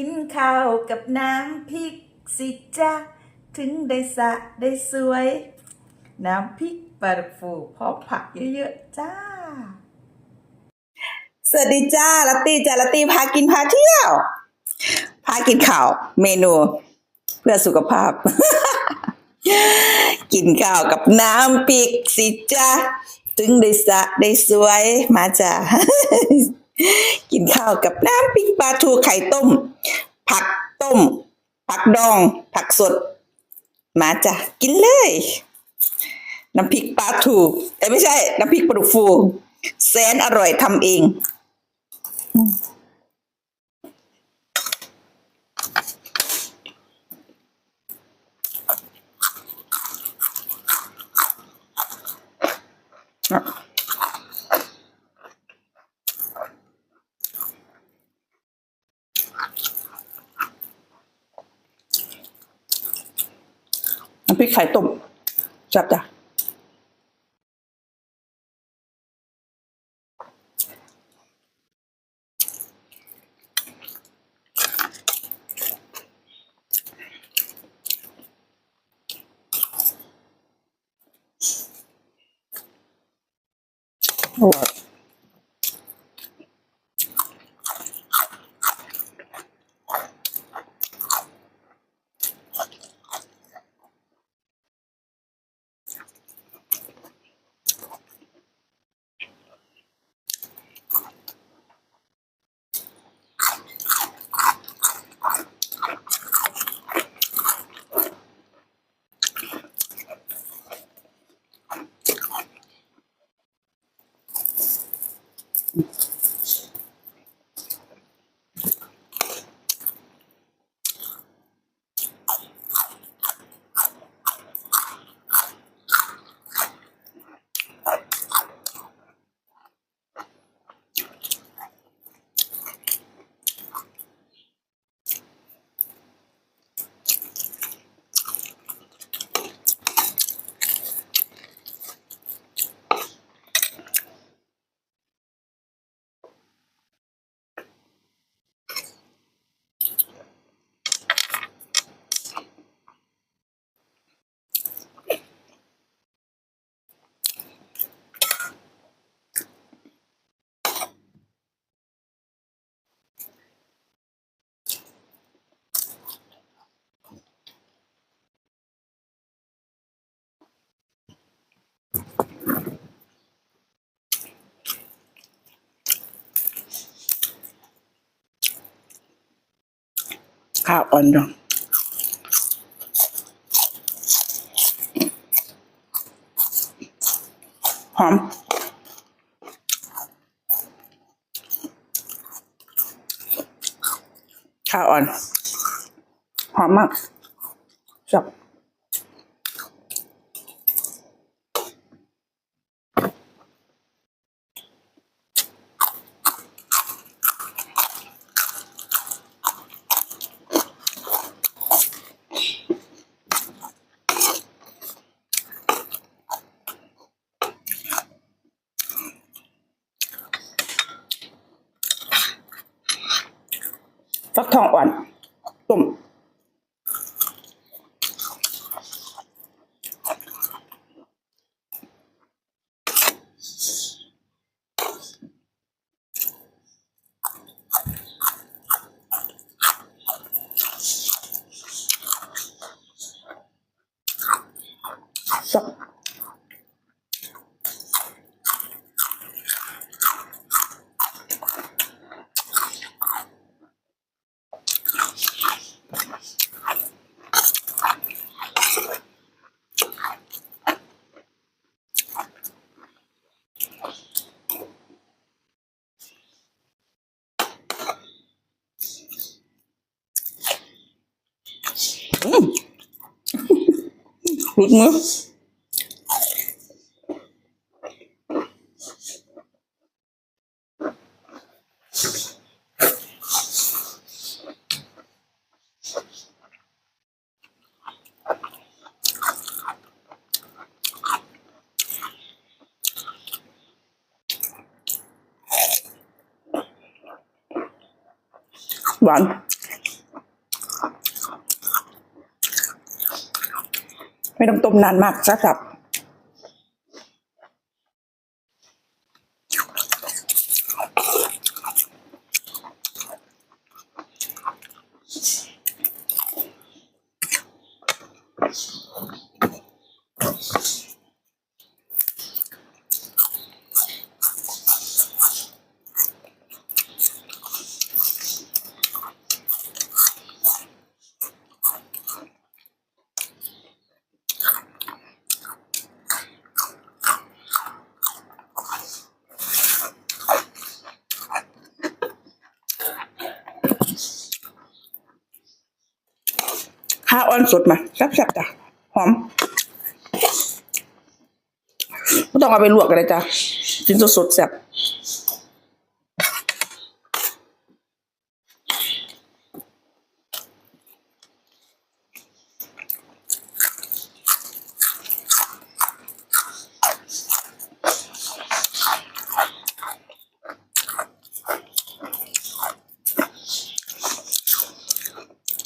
กินข้าวกับน้ำพริกสิจ้าถึงได้สะได้สวย น้ำพริกปลาฟูพร้อมผักเยอะๆจ้า สวัสดีจ้าลัตตี้จ้าลัตตี้พากินพาเที่ยว พากินข้าว เมนูเพื่อสุขภาพ กินข้าวกับน้ำปีกสิจ้าถึงได้สะได้สวยมาจ้า กินข้าวกับน้ำปีกปลาทูไข่ต้ม ผักต้ม ผักดอง ผักสด มาจ้ะกินเลย น้ำพริกปลาทูเอ้ไม่ใช่ น้ำพริกปลาดุกฟู แสนอร่อยทำเอง น้ำพริกไข่ต้มจับจ้ะอร่อ ข้าวอ่อนดองหอมข้าวอ่อน หอมมากชอบ ฟักทองอ่อนต้มสับ รุดมือหวาน ไม่ต้องต้มนานมากสับ ข้าออนสดมาแซ่บๆจ้ะหอมไม่ต้องเอาไปลวกกันเลยจ้ะกินสดๆแซ่บ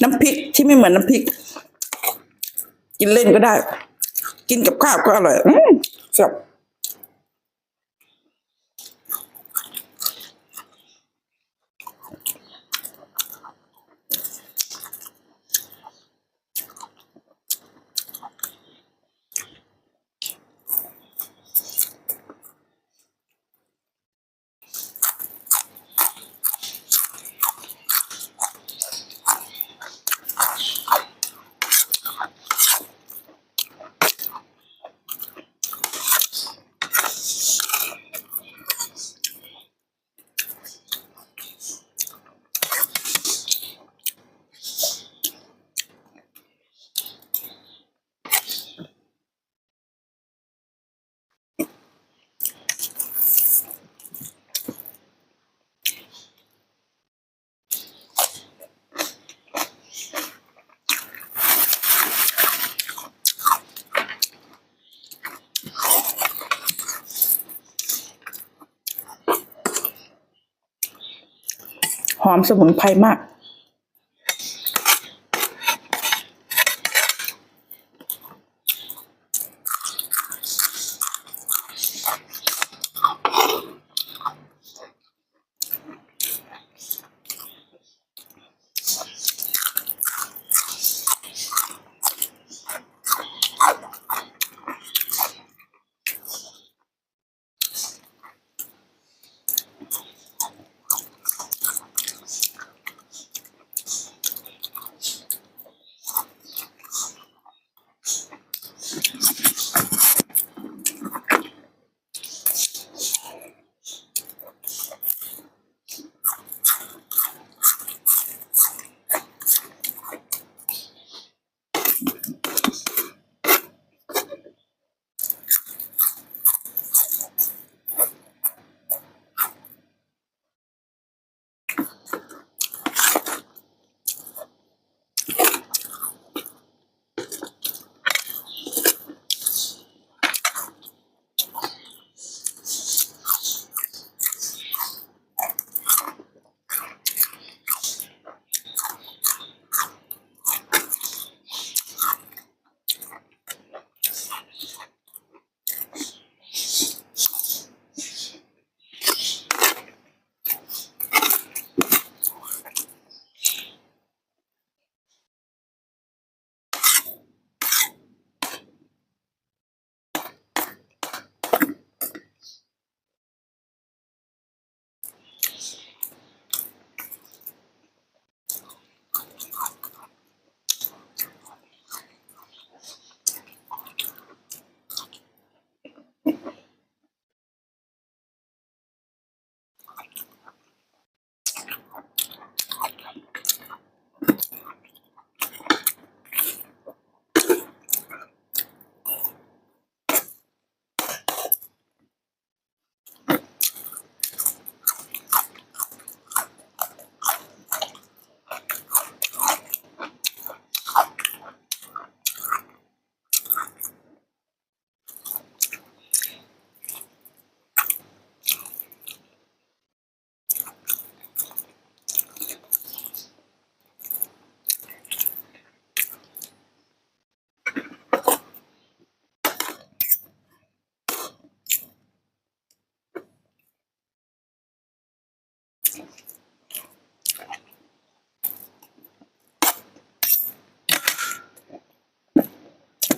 น้ำพริกที่ไม่เหมือนน้ำพริก กินเล่นก็ได้ กินกับข้าวก็อร่อย อืมแซ่บ ห อมสมุนไพรมาก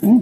มั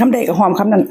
คำใดกับหอมคำนั้น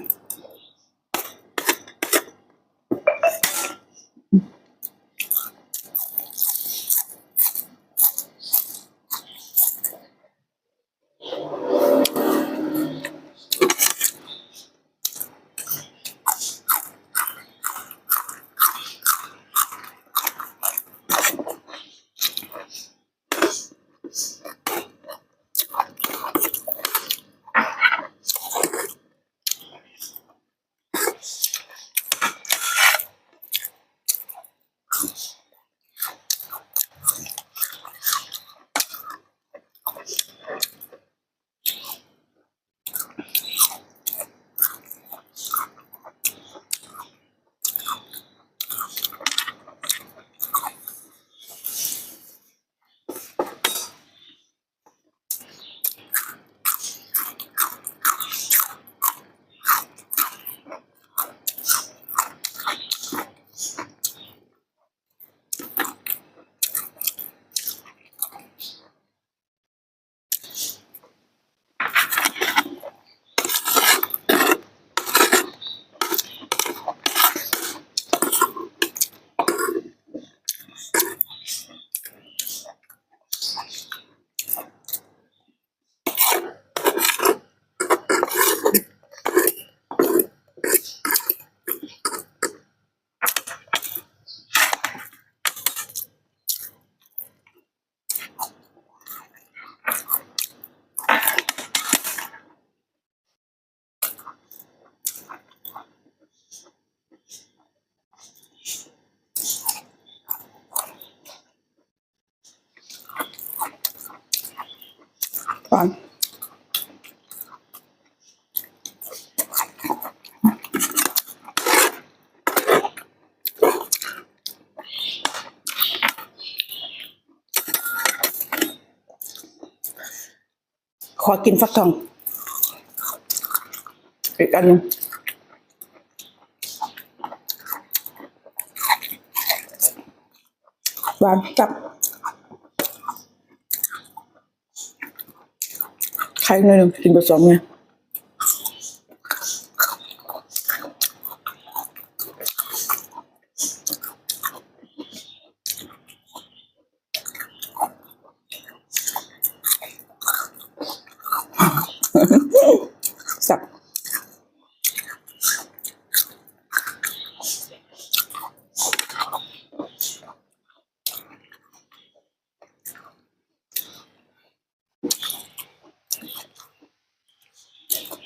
ฟังขอกินฟักทอง อีกอันนึงหวานจับ ไข่หน่อยหนึ่งกินผสมไงสับ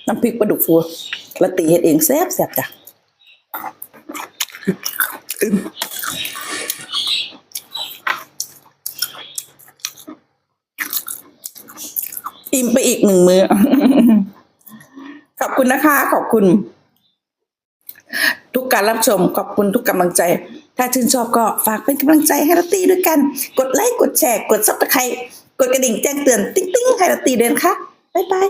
น้ำพริกปลาดุกฟูละตีเฮ็ดเองแซ่บแซ่บจ้ะอิ่มไปอีกหนึ่งมือขอบคุณนะคะ ขอบคุณ ทุกการรับชม ขอบคุณทุกกำลังใจ ถ้าชื่นชอบก็ฝากเป็นกำลังใจให้เรตีด้วยกัน กดไลค์ กดแชร์ กดซับสไครต์กดกระดิ่งแจ้งเตือน ติ๊งๆให้เรตีเดินค่ะ บ๊ายบาย